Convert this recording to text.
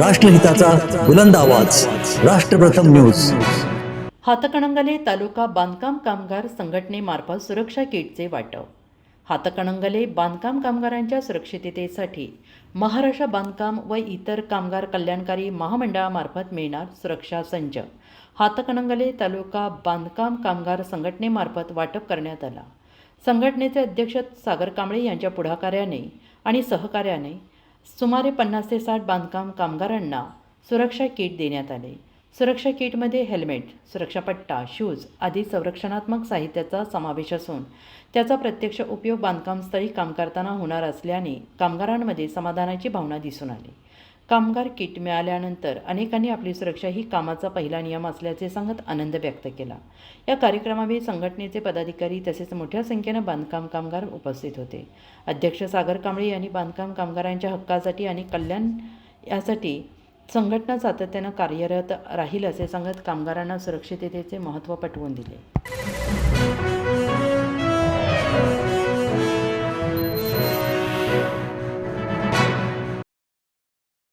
राष्ट्रहिताचा बुलंद आवाज. राष्ट्रप्रथम न्यूज. हातकणंगले तालुका बांधकाम कामगार संघटनेमार्फत सुरक्षा किटचे वाटप. हातकणंगले बांधकाम कामगारांच्या सुरक्षिततेसाठी महाराष्ट्र बांधकाम व इतर कामगार कल्याणकारी महामंडळामार्फत मिळणार सुरक्षा संच. हातकणंगले तालुका बांधकाम कामगार संघटनेमार्फत वाटप करण्यात आला. संघटनेचे अध्यक्ष सागर कांबळे यांच्या पुढाकार्याने आणि सहकार्याने सुमारे पन्नास ते साठ बांधकाम कामगारांना सुरक्षा किट देण्यात आले. सुरक्षा किटमध्ये हेल्मेट सुरक्षापट्टा शूज आदी संरक्षणात्मक साहित्याचा समावेश असून त्याचा प्रत्यक्ष उपयोग बांधकामस्थळी काम करताना होणार असल्याने कामगारांमध्ये समाधानाची भावना दिसून आली. कामगार किट मिळाल्यानंतर अनेकांनी आपली सुरक्षा ही कामाचा पहिला नियम असल्याचे सांगत आनंद व्यक्त केला. या कार्यक्रमावेळी संघटनेचे पदाधिकारी तसेच मोठ्या संख्येनं बांधकाम कामगार उपस्थित होते. अध्यक्ष सागर कांबळे यांनी बांधकाम कामगारांच्या हक्कासाठी आणि कल्याण यासाठी संघटना सातत्यानं कार्यरत राहील असे सांगत कामगारांना सुरक्षिततेचे महत्त्व पटवून दिले.